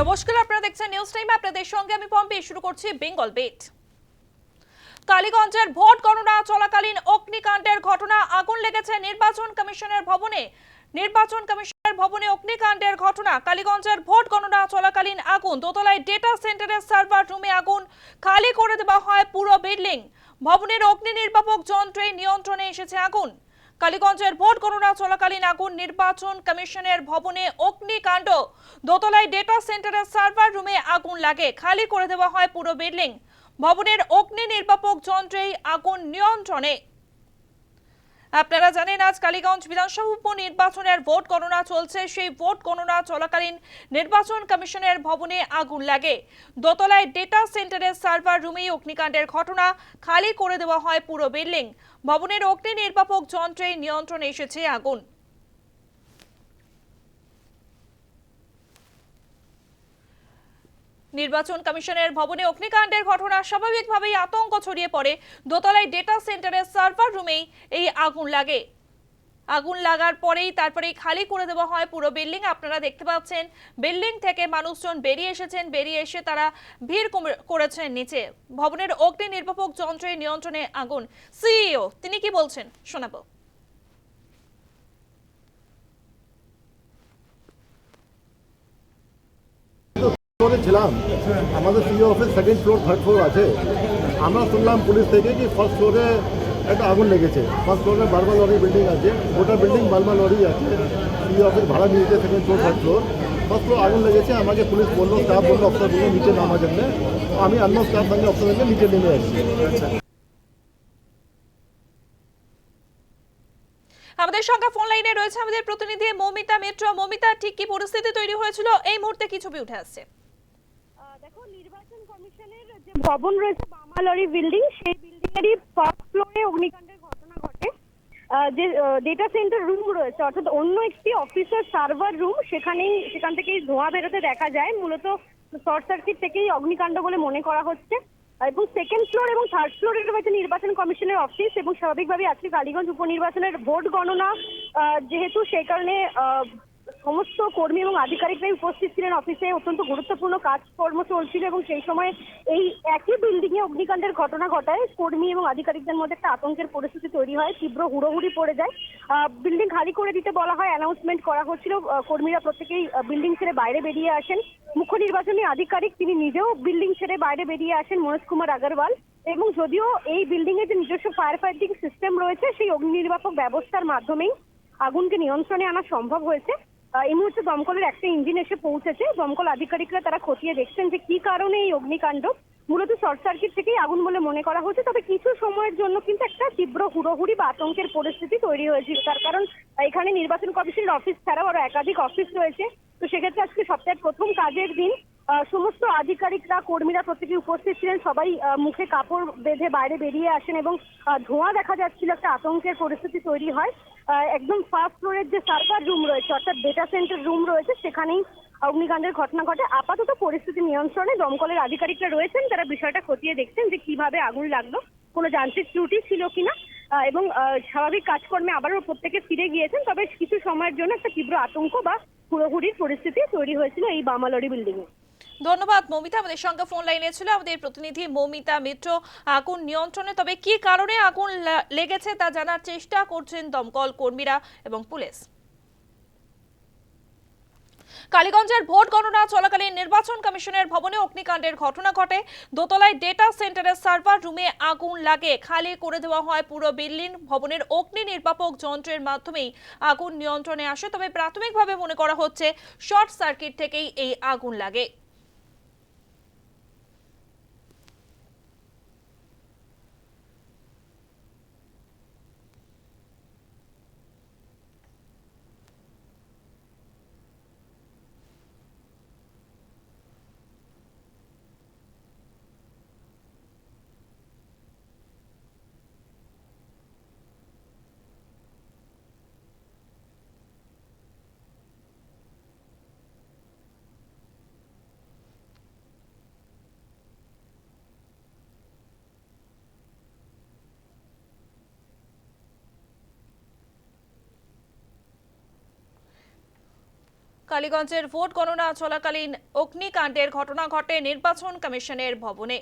নমস্কার, আপনারা দেখছেন নিউজ টাইম আপনাদের সঙ্গে আমি পম্পে। শুরু করছি বেঙ্গল বেট। কালীগঞ্জের ভোট গণনা চলাকালীন অগ্নিকাণ্ডের ঘটনা আগুন লেগেছে নির্বাচন কমিশনের ভবনে। নির্বাচন কমিশনের ভবনে অগ্নিকাণ্ডের ঘটনা, কালীগঞ্জের ভোট গণনা চলাকালীন আগুন। দোতলায় ডেটা সেন্টারের সার্ভার রুমে আগুন খালি করে দেওয়া হয় পুরো বিল্ডিং ভবনের অগ্নি নির্বাপক যন্ত্রে নিয়ন্ত্রণে এসেছে আগুন। কালীগঞ্জের ভোট গণনা চলাকালীন আগুন নির্বাচন কমিশনের ভবনে অগ্নিকাণ্ড। দোতলায় ডেটা সেন্টারের সার্ভার রুমে আগুন লাগে। খালি করে দেওয়া হয় পুরো বিল্ডিং ভবনের অগ্নি নির্বাপক যন্ত্রেই আগুন নিয়ন্ত্রণে। আপনারা জানেন, আজ কালীগঞ্জ বিধানসভা উপনির্বাচনের ভোট গণনা চলছে। সেই ভোট গণনা চলাকালীন নির্বাচন কমিশনের ভবনে আগুন লাগে। দোতলায় ডেটা সেন্টারের সার্ভার রুমেই অগ্নিকাণ্ডের ঘটনা খালি করে দেওয়া হয় পুরো বিল্ডিং ভবনের অগ্নি নির্বাপক যন্ত্রে নিয়ন্ত্রণে এসেছে আগুন। নির্বাচন কমিশনের ভবনে অগ্নিকাণ্ডের ঘটনা স্বাভাবিকভাবেই আতঙ্ক ছড়িয়ে পড়ে। দোতলায় ডেটা সেন্টারের সার্ভার রুমেই এই আগুন লাগে। আগুন লাগার পরেই তারপরেই খালি করে দেওয়া হয় পুরো বিল্ডিং আপনারা দেখতে পাচ্ছেন বিল্ডিং থেকে মানুষজন বেরিয়ে এসেছেন। বেরিয়ে এসে তারা ভিড় করেছেন নিচে। ভবনের অগ্নি নির্বাপক যন্ত্রের নিয়ন্ত্রণে আগুন। সিইও তিনি কি বলছেন? শোনাবো। ফ্লোরে ছিলাম আমাদের CO office second floor third floor আছে। আমরা শুনলাম পুলিশ থেকে কি ফার্স্ট ফ্লোরে একটা আগুন লেগেছে। ফার্স্ট ফ্লোরে বারবার লরি বিল্ডিং আছে। গোটা বিল্ডিং বারবার লরি আছে। সিও অফিস ভাড়া নিয়েছে second floor third floor first floor আগুন লেগেছে। আমাকে পুলিশ বলল স্টাফ বলল অফিসার বলল, নিচে নামার জন্য। আমি অন্য স্টাফ সঙ্গে অফিসার সঙ্গে নিচে নেমে আসছি আমাদের সঙ্গে ফোন লাইনে রয়েছে আমাদের প্রতিনিধি মৌমিতা মিত্র। মৌমিতা, ঠিক কি পরিস্থিতি তৈরি হয়েছিল? এই মুহূর্তে কি ছবি উঠে আসছে? দেখো, নির্বাচন কমিশনের যে ভবন রয়েছে বামালরি বিল্ডিং সেই বিল্ডিং এরই ফার্স্ট ফ্লোরে অগ্নিকাণ্ডের ঘটনা ঘটে। যে ডেটা সেন্টার রুম রয়েছে, অর্থাৎ অন্য একটি অফিসের সার্ভার রুম সেখানেই, সেখান থেকেই ধোঁয়া বেরোতে দেখা যায়। মূলত শর্ট সার্কিট থেকেই অগ্নিকাণ্ড বলে মনে করা হচ্ছে। এবং সেকেন্ড ফ্লোর এবং থার্ড ফ্লোরে রয়েছে নির্বাচন কমিশনের অফিস এবং স্বাভাবিকভাবে আজকে কালীগঞ্জ উপনির্বাচনের ভোট গণনা যেহেতু সেই কারণে সমস্ত কর্মী এবং আধিকারিকরাই উপস্থিত ছিলেন অফিসে অত্যন্ত গুরুত্বপূর্ণ কাজকর্ম চলছিল এবং সেই সময় এই একই বিল্ডিং এ অগ্নিকাণ্ডের ঘটনা ঘটায়। কর্মী এবং আধিকারিকদের মধ্যে একটা আতঙ্কের পরিস্থিতি তৈরি হয়, তীব্র হুড়োহুড়ি পড়ে যায়। বিল্ডিং খালি করে দিতে বলা হয় অ্যানাউন্সমেন্ট করা হচ্ছিল। কর্মীরা প্রত্যেকেই বিল্ডিং ছেড়ে বাইরে বেরিয়ে আসেন। মুখ্য নির্বাচনী আধিকারিক তিনি নিজেও বিল্ডিং ছেড়ে বাইরে বেরিয়ে আসেন, মনোজ কুমার আগরওয়াল। এবং যদিও এই বিল্ডিং এর যে নিজস্ব ফায়ার ফাইটিং সিস্টেম রয়েছে, সেই অগ্নি নির্বাপক ব্যবস্থার মাধ্যমেই আগুনকে নিয়ন্ত্রণে আনা সম্ভব হয়েছে। এই মুহূর্তে দমকলের একটা ইঞ্জিন এসে পৌঁছেছে। দমকল আধিকারিকরা তারা খতিয়ে দেখছেন যে কি কারণে এই অগ্নিকাণ্ড। মূলত শর্ট সার্কিট থেকেই আগুন বলে মনে করা হচ্ছে। তবে কিছু সময়ের জন্য কিন্তু একটা তীব্র হুড়োহুড়ি বা আতঙ্কের পরিস্থিতি তৈরি হয়েছিল। তার কারণ এখানে নির্বাচন কমিশনের অফিস ছাড়াও আরও একাধিক অফিস রয়েছে। তো সেক্ষেত্রে আজকে সপ্তাহের প্রথম কাজের দিন সমস্ত আধিকারিকরা, কর্মীরা প্রত্যেকে উপস্থিত ছিলেন। সবাই মুখে কাপড় বেঁধে বাইরে বেরিয়ে আসেন এবং ধোঁয়া দেখা যাচ্ছিল। একটা আতঙ্কের পরিস্থিতি তৈরি হয়। একদম ফার্স্ট ফ্লোরের যে সার্ভার রুম রয়েছে, অর্থাৎ ডেটা সেন্টার রুম রয়েছে, সেখানেই অগ্নিকাণ্ডের ঘটনা ঘটে। আপাতত পরিস্থিতি নিয়ন্ত্রণে দমকলের আধিকারিকরা রয়েছেন, তারা বিষয়টা খতিয়ে দেখছেন যে কীভাবে আগুন লাগল, কোনো যান্ত্রিক ত্রুটি ছিল কিনা এবং স্বাভাবিক কাজকর্মে আবারও প্রত্যেকে ফিরে গিয়েছেন, তবে কিছু সময়ের জন্য একটা তীব্র আতঙ্ক বা হুড়োহুড়ির পরিস্থিতি তৈরি হয়েছিল এই বামালরি বিল্ডিং এ ধন্যবাদ, মমিতা। আমাদের সঙ্গে ফোন লাইনে ছিল আমাদের প্রতিনিধি মমিতা মিত্র। আগুন নিয়ন্ত্রণে, তবে কি কারণে আগুন লেগেছে তা জানার চেষ্টা করছেন দমকল কর্মীরা এবং পুলিশ। কালীগঞ্জের ভোট গণনা চলাকালীন নির্বাচন কমিশনের ভবনে অগ্নিকাণ্ডের ঘটনা ঘটে। দোতলায় ডেটা সেন্টারের সার্ভার রুমে আগুন লাগে। খালি করে দেওয়া হয় পুরো বিল্ডিং ভবনের অগ্নি নির্বাপক যন্ত্রের মাধ্যমেই আগুন নিয়ন্ত্রণে আসে। তবে প্রাথমিকভাবে মনে করা হচ্ছে শর্ট সার্কিট থেকেই এই আগুন লাগে। কালীগঞ্জের ভোট গণনা চলাকালীন অগ্নিকাণ্ডের ঘটনা ঘটে নির্বাচন কমিশনের ভবনে।